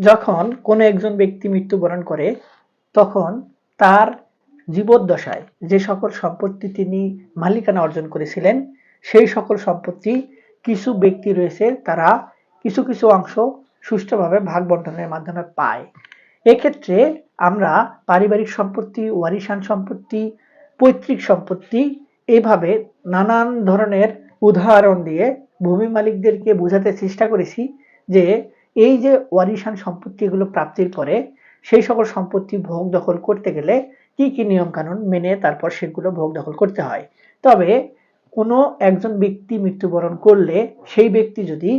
যখন কোনো একজন ব্যক্তি মৃত্যুবরণ করে, তখন তার জীবদ্দশায় যে সকল সম্পত্তি তিনি মালিকানা অর্জন করেছিলেন, সেই সকল সম্পত্তি কিছু ব্যক্তি রয়েছে তারা কিছু কিছু অংশ সুষ্ঠুভাবে ভাগ বন্টনের মাধ্যমে পায়। এক্ষেত্রে আমরা পারিবারিক সম্পত্তি, ওয়ারিশান সম্পত্তি, পৈতৃক সম্পত্তি এইভাবে নানান ধরনের উদাহরণ দিয়ে ভূমি মালিকদেরকে বোঝাতে চেষ্টা করেছি যে এই যে ওয়ারিশান সম্পত্তি এগুলো প্রাপ্তির পরে সেই সকল সম্পত্তি ভোগ দখল করতে গেলে কি কি নিয়ম কানুন মেনে তারপর সেগুলো ভোগ দখল করতে হয়? তবে কোনো একজন ব্যক্তি মৃত্যুবরণ করলে সেই ব্যক্তি যদি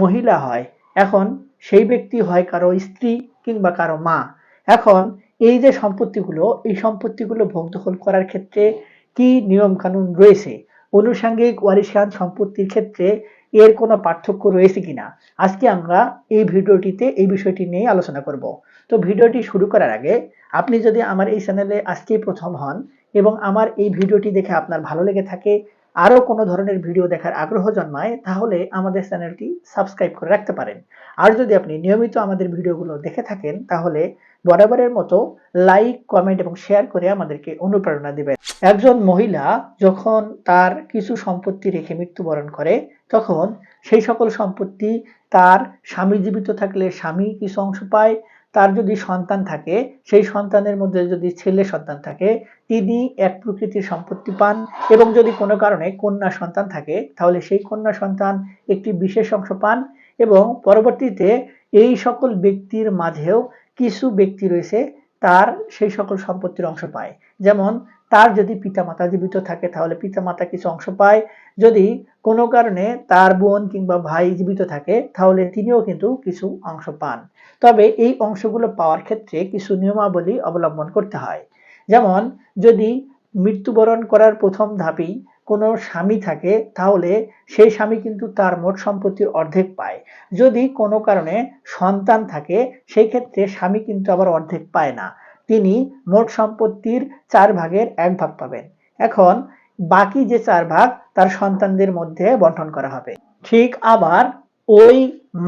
মহিলা হয়, এখন সেই ব্যক্তি হয় কারও স্ত্রী কিংবা কারও মা। এখন এই যে সম্পত্তিগুলো, এই সম্পত্তিগুলো ভোগ দখল করার ক্ষেত্রে কি নিয়ম কানুন রয়েছে? অনুষাঙ্গিক ওয়ারিশান সম্পত্তির ক্ষেত্রে এর কোনো পার্থক্য রয়েছে কিনা? আজকে আমরা এই ভিডিওটিতে এই বিষয়টি নিয়ে আলোচনা করব। তো ভিডিওটি শুরু করার আগে আপনি যদি আমার এই চ্যানেলে আজকে প্রথম হন এবং আমার এই ভিডিওটি দেখে আপনার ভালো লেগে থাকে আরও কোনো ধরনের ভিডিও দেখার আগ্রহ জন্মায়, তাহলে আমাদের চ্যানেলটি সাবস্ক্রাইব করে রাখতে পারেন। আর যদি আপনি নিয়মিত আমাদের ভিডিওগুলো দেখে থাকেন, তাহলে বরাবরের মতো লাইক, কমেন্ট এবং শেয়ার করে আমাদেরকে অনুপ্রেরণা দিবেন। একজন মহিলা যখন তার কিছু সম্পত্তি রেখে মৃত্যুবরণ করে, তখন সেই সকল সম্পত্তি তার স্বামী জীবিত থাকলে স্বামী কিছু অংশ পায় তার যদি সন্তান থাকে, সেই সন্তানের মধ্যে যদি ছেলে সন্তান থাকে, তিনি এক প্রকৃতির সম্পত্তি পান এবং যদি কোনো কারণে কন্যা সন্তান থাকে, তাহলে সেই কন্যা সন্তান একটি বিশেষ অংশ পান এবং পরবর্তীতে এই সকল ব্যক্তির মাঝেও কিছু ব্যক্তি রয়েছে, তার সেই সকল সম্পত্তির অংশ পায়। যেমন, তার যদি পিতামাতা জীবিত থাকে, তাহলে পিতামাতা কিছু অংশ পায়। যদি কোনো কারণে তার বোন কিংবা ভাই জীবিত থাকে, তাহলে তিনিও কিন্তু কিছু অংশ পান। তবে এই অংশগুলো পাওয়ার ক্ষেত্রে কিছু নিয়মাবলী অবলম্বন করতে হয়। যেমন, যদি মৃত্যুবরণ করার প্রথম ধাপেই কোনো স্বামী থাকে, তাহলে সেই স্বামী কিন্তু তার মোট সম্পত্তির অর্ধেক পায়। যদি কোনো কারণে সন্তান থাকে, সেই ক্ষেত্রে স্বামী কিন্তু আবার অর্ধেক পায় না। তিনি মোট সম্পত্তির চার ভাগের এক ভাগ পাবেন। এখন বাকি যে চার ভাগ, তার সন্তানদের মধ্যে বন্টন করা হবে। ঠিক আবার ওই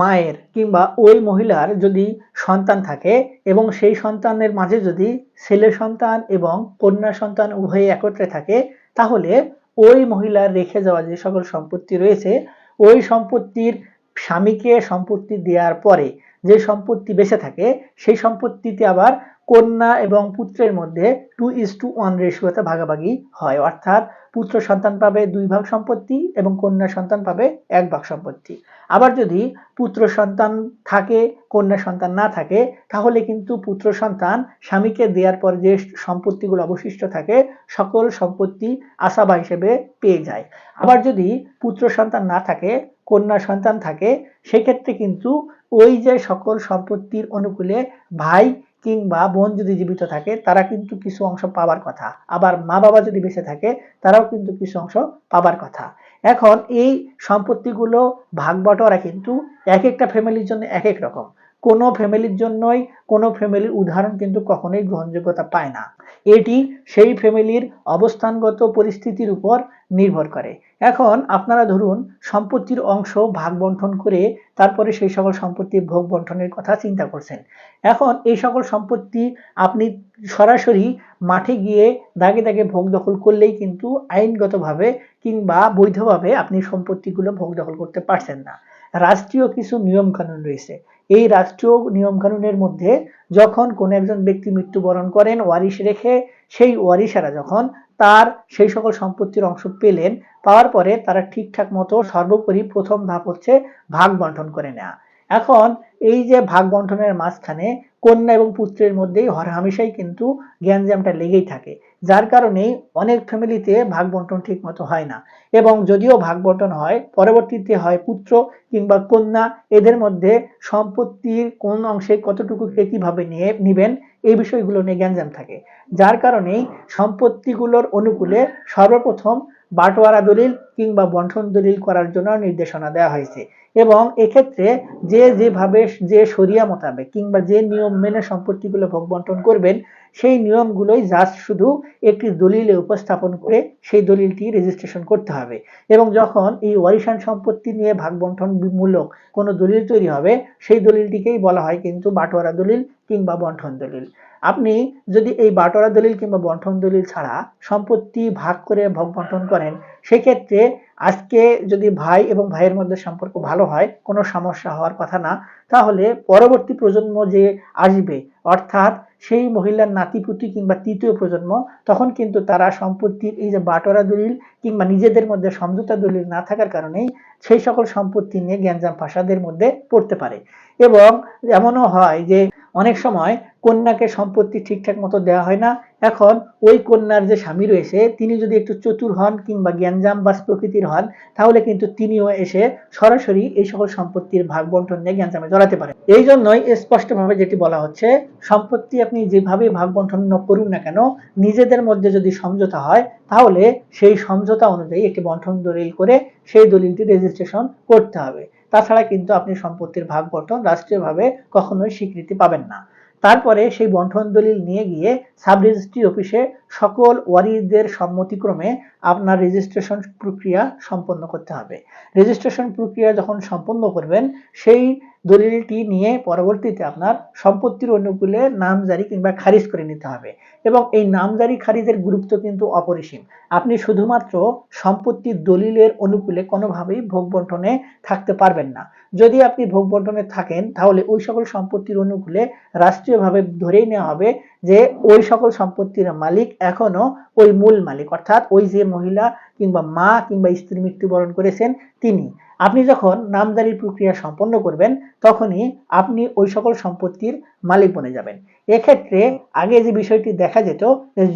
মায়ের কিংবা ওই মহিলার যদি সন্তান থাকে এবং সেই সন্তানের মাঝে যদি ছেলে সন্তান এবং কন্যা সন্তান উভয়ে একত্রে থাকে, তাহলে ওই মহিলার রেখে যাওয়া যে সকল সম্পত্তি রয়েছে, ওই সম্পত্তির স্বামীকে সম্পত্তি দেওয়ার পরে যে সম্পত্তি বেঁচে থাকে, সেই সম্পত্তিতে আবার কন্যা এবং পুত্রের মধ্যে টু ইস টু ওয়ান রেশিওতে ভাগাভাগি হয়। অর্থাৎ পুত্র সন্তান পাবে দুই ভাগ সম্পত্তি এবং কন্যা সন্তান পাবে এক ভাগ সম্পত্তি। আবার যদি পুত্র সন্তান থাকে, কন্যা সন্তান না থাকে, তাহলে কিন্তু পুত্র সন্তান স্বামীকে দেওয়ার পর যে সম্পত্তিগুলো অবশিষ্ট থাকে, সকল সম্পত্তি আসাবা হিসেবে পেয়ে যায়। আবার যদি পুত্র সন্তান না থাকে, কন্যা সন্তান থাকে, সেক্ষেত্রে কিন্তু ওই যে সকল সম্পত্তির অনুকূলে ভাই কিংবা বোন যদি জীবিত থাকে, তারা কিন্তু কিছু অংশ পাবার কথা। আবার মা বাবা যদি বেঁচে থাকে, তারাও কিন্তু কিছু অংশ পাবার কথা। এখন এই সম্পত্তিগুলো ভাগ বটরা কিন্তু এক একটা ফ্যামিলির জন্য এক এক রকম। কোনো ফ্যামিলির জন্যই, কোনো ফ্যামিলির উদাহরণ কিন্তু কখনোই গ্রহণযোগ্যতা পায় না। এটি সেই ফ্যামিলির অবস্থানগত পরিস্থিতির উপর নির্ভর করে। এখন আপনারা ধরুন, সম্পত্তির অংশ ভাগ বন্টন করে তারপরে সেই সকল সম্পত্তির ভোগ বন্টনের কথা চিন্তা করছেন। এখন এই সকল সম্পত্তি আপনি সরাসরি মাঠে গিয়ে দাগে দাগে ভোগ দখল করলেই কিন্তু আইনগতভাবে কিংবা বৈধভাবে আপনি সম্পত্তিগুলো ভোগ দখল করতে পারছেন না। রাষ্ট্রীয় কিছু নিয়ম কানুন রয়েছে। এই রাষ্ট্রীয় নিয়ম কানুনের মধ্যে যখন কোন একজন ব্যক্তি মৃত্যুবরণ করেন, ওয়ারিশ রেখে সেই ওয়ারিশারা যখন তার সেই সকল সম্পত্তির অংশ পেলেন, পাওয়ার পরে তারা ঠিকঠাক মতো সর্বোপরি প্রথম ধাপ হচ্ছে ভাগ বন্টন করে নেওয়া। এখন এই যে ভাগ বন্টনের মাঝখানে কন্যা এবং পুত্রের মধ্যেই হরহামেশাই কিন্তু জ্ঞানজামটা লেগেই থাকে, যার কারণে অনেক ফ্যামিলিতে ভাগ বন্টন ঠিক মতো হয় না। এবং যদিও ভাগ বন্টন হয়, পরবর্তীতে হয় পুত্র কিংবা কন্যা, এদের মধ্যে সম্পত্তির কোন অংশে কতটুকু কে কীভাবে নিয়ে নিবেন, এই বিষয়গুলো নিয়ে জ্ঞানজাম থাকে। যার কারণেই সম্পত্তিগুলোর অনুকূলে সর্বপ্রথম বাটোয়ারা দলিল কিংবা বন্টন দলিল করার জন্য নির্দেশনা দেওয়া হয়েছে। এবং এক্ষেত্রে যে যেভাবে যে সরিয়া মোতাবেক কিংবা যে নিয়ম মেনে সম্পত্তিগুলো ভোগ বন্টন করবেন, সেই নিয়মগুলোই জাস্ট শুধু একটি দলিলে উপস্থাপন করে সেই দলিলটি রেজিস্ট্রেশন করতে হবে। এবং যখন এই ওয়ারিশান সম্পত্তি নিয়ে ভাগ বন্টন মূলক কোনো দলিল তৈরি হবে, সেই দলিলটিকেই বলা হয় কিন্তু বাটোয়ারা দলিল। কিংবা বন্টন দলিল। আপনি যদি এই বাটোয়ারা দলিল কিংবা বন্টন দলিল ছাড়া সম্পত্তি ভাগ করে ভোগ বন্টন করেন, সেক্ষেত্রে আজকে যদি ভাই এবং ভাইয়ের মধ্যে সম্পর্ক ভালো হয়, কোনো সমস্যা হওয়ার কথা না, তাহলে পরবর্তী প্রজন্ম যে আসবে, অর্থাৎ সেই মহিলার নাতিপুতি কিংবা তৃতীয় প্রজন্ম, তখন কিন্তু তারা সম্পত্তির এই যে বাটোয়ারা দলিল কিংবা নিজেদের মধ্যে সমঝোতা দলিল না থাকার কারণেই সেই সকল সম্পত্তি নিয়ে জ্ঞানজাম ফাসাদের মধ্যে পড়তে পারে। এবং এমনও হয় যে অনেক সময় কন্যাকে সম্পত্তি ঠিকঠাক মতো দেওয়া হয় না। এখন ওই কন্যার যে স্বামী রয়েছে, তিনি যদি একটু চতুর হন কিংবা জ্ঞানজাম বাস প্রকৃতির হন, তাহলে কিন্তু তিনিও এসে সরাসরি এই সকল সম্পত্তির ভাগ বন্টন নিয়ে জ্ঞানজামে জড়াতে পারেন এই জন্যই স্পষ্টভাবে যেটি বলা হচ্ছে, সম্পত্তি আপনি যেভাবে ভাগ বন্টন করুন না কেন, নিজেদের মধ্যে যদি সমঝোতা হয়, তাহলে সেই সমঝোতা অনুযায়ী একটি বন্টন দলিল করে সেই দলিলটি রেজিস্ট্রেশন করতে হবে। তাছাড়া কিন্তু আপনি সম্পত্তির ভাগ বন্টন রাষ্ট্রীয়ভাবে কখনোই স্বীকৃতি পাবেন না। তারপরে সেই বন্টন দলিল নিয়ে গিয়ে সাব রেজিস্ট্রি অফিসে সকল ওয়ারিদের সম্মতিক্রমে আপনার রেজিস্ট্রেশন প্রক্রিয়া সম্পন্ন করতে হবে। রেজিস্ট্রেশন প্রক্রিয়া যখন সম্পন্ন করবেন, সেই দলিলটি নিয়ে পরবর্তীতে আপনার সম্পত্তির অনুকূলে নামজারি কিংবা খারিজ করে নিতে হবে। এবং এই নামজারি খারিজের গুরুত্ব কিন্তু অপরিসীম। আপনি শুধুমাত্র সম্পত্তির দলিলের অনুকূলে কোনোভাবেই ভোগ বন্টনে থাকতে পারবেন না। যদি আপনি ভোগ বন্টনে থাকেন, তাহলে ওই সকল সম্পত্তির অনুকূলে রাষ্ট্রীয়ভাবে ধরেই নেওয়া হবে যে ওই সকল সম্পত্তির মালিক এখনও ওই মূল মালিক। অর্থাৎ ওই যে মহিলা কিংবা মা কিংবা স্ত্রী মৃত্যুবরণ করেছেন, তিনি। আপনি যখন নামজারির প্রক্রিয়া সম্পন্ন করবেন, তখনই আপনি ওই সকল সম্পত্তির মালিক বনে যাবেন। এক্ষেত্রে আগে যে বিষয়টি দেখা যেত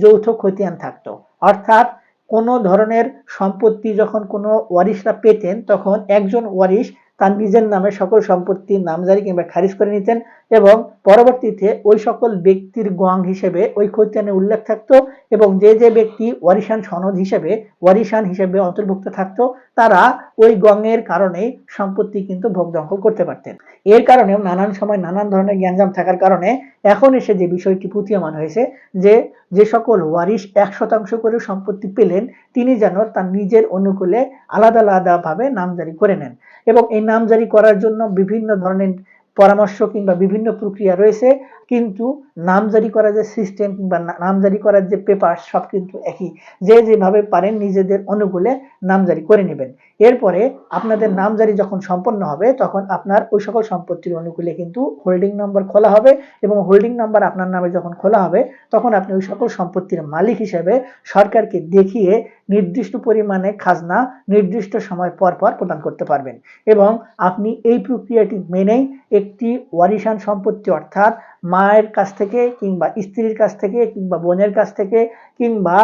যৌথ খতিয়ান থাকতো, অর্থাৎ কোনো ধরনের সম্পত্তি যখন কোনো ওয়ারিশরা পেতেন, তখন একজন ওয়ারিশ তার নিজের নামে সকল সম্পত্তির নামজারি কিংবা খারিজ করে নিতেন এবং পরবর্তীতে ওই সকল ব্যক্তির গং হিসেবে ওই খতিয়ানে উল্লেখ থাকতো এবং যে যে ব্যক্তি ওয়ারিশান সনদ হিসেবে, ওয়ারিশান হিসেবে অন্তর্ভুক্ত থাকতো, তারা ওই গঙের কারণে সম্পত্তি কিন্তু ভোগ দখল করতে পারতেন। এর কারণে নানান সময় নানান ধরনের জ্ঞানজাম থাকার কারণে এখন এসে যে বিষয়টি প্রতীয়মান হয়েছে, যে যে সকল ওয়ারিশ এক শতাংশ করে সম্পত্তি পেলেন, তিনি যেন তার নিজের অনুকূলে আলাদা আলাদাভাবে নামজারি করে নেন। এবং এই নামজারি করার জন্য বিভিন্ন ধরনের পরামর্শ কিংবা বিভিন্ন প্রক্রিয়া রয়েছে, কিন্তু নামজারি করার যে সিস্টেম কিংবা নামজারি করার যে পেপার সব কিন্তু একই। যে যেভাবে পারেন নিজেদের অনুকূলে নামজারি করে নেবেন। এরপরে আপনাদের নামজারি যখন সম্পন্ন হবে, তখন আপনার ওই সকল সম্পত্তির অনুকূলে কিন্তু হোল্ডিং নম্বর খোলা হবে এবং হোল্ডিং নাম্বার আপনার নামে যখন খোলা হবে, তখন আপনি ওই সকল সম্পত্তির মালিক হিসেবে সরকারকে দেখিয়ে নির্দিষ্ট পরিমাণে খাজনা নির্দিষ্ট সময় পর পর প্রদান করতে পারবেন। এবং আপনি এই প্রক্রিয়াটি মেনেই একটি ওয়ারিশান সম্পত্তি অর্থাৎ মায়ের কাছ থেকে কিংবা স্ত্রীর কাছ থেকে কিংবা বোনের কাছ থেকে কিংবা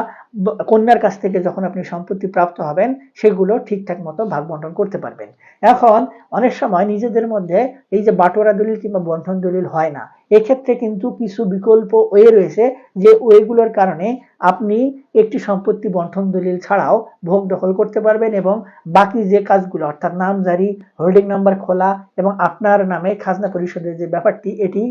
কন্যার কাছ থেকে যখন আপনি সম্পত্তি প্রাপ্ত হবেন, সেগুলো ঠিকঠাক মতো ভাগ বন্টন করতে পারবেন। এখন অনেক সময় নিজেদের মধ্যে এই যে বাটোয়ারা দলিল কিংবা বন্টন দলিল হয় না, এক্ষেত্রে কিন্তু কিছু বিকল্প ওয়ে রয়েছে যে ওয়েগুলোর কারণে আপনি একটি সম্পত্তি বন্টন দলিল ছাড়াও ভোগ দখল করতে পারবেন এবং বাকি যে কাজগুলো, অর্থাৎ নাম জারি হোল্ডিং নাম্বার খোলা এবং আপনার নামে খাজনা পরিষদের যে ব্যাপারটি, এটি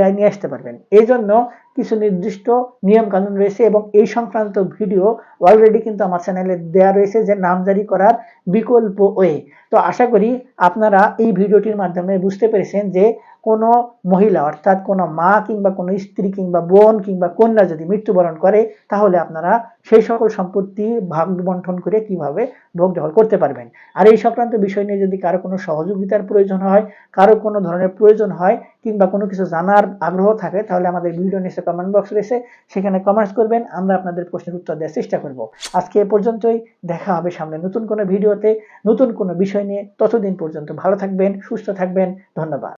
প্রক্রিয়ায় নিয়ে আসতে পারবেন। এই জন্য কিছু নির্দিষ্ট নিয়ম কানুন রয়েছে এবং এই সংক্রান্ত ভিডিও অলরেডি কিন্তু আমার চ্যানেলে দেওয়া রয়েছে যে নামজারি করার বিকল্প ওয়ে তো আশা করি আপনারা এই ভিডিওটির মাধ্যমে বুঝতে পেরেছেন যে কোনো মহিলা, অর্থাৎ কোনো মা কিংবা কোনো স্ত্রী কিংবা বোন কিংবা কন্যা যদি মৃত্যুবরণ করে, তাহলে আপনারা সেই সকল সম্পত্তি ভাগ বন্টন করে কীভাবে ভোগ দখল করতে পারবেন? আর এই সংক্রান্ত বিষয় নিয়ে যদি কারও কোনো সহযোগিতার প্রয়োজন হয়, কারও কোনো ধরনের প্রয়োজন হয় কিংবা কোনো কিছু জানার আগ্রহ থাকে, তাহলে আমাদের ভিডিও নিচে কমেন্ট বক্স রয়েছে সেখানে কমেন্টস করবেন, আমরা আপনাদের প্রশ্নের উত্তর দেওয়ার চেষ্টা করব। আজকে এ পর্যন্তই, দেখা হবে সামনে নতুন কোনো ভিডিওতে, নতুন কোনো বিষয় নিয়ে, ততদিন পর্যন্ত ভালো থাকবেন, সুস্থ থাকবেন, ধন্যবাদ।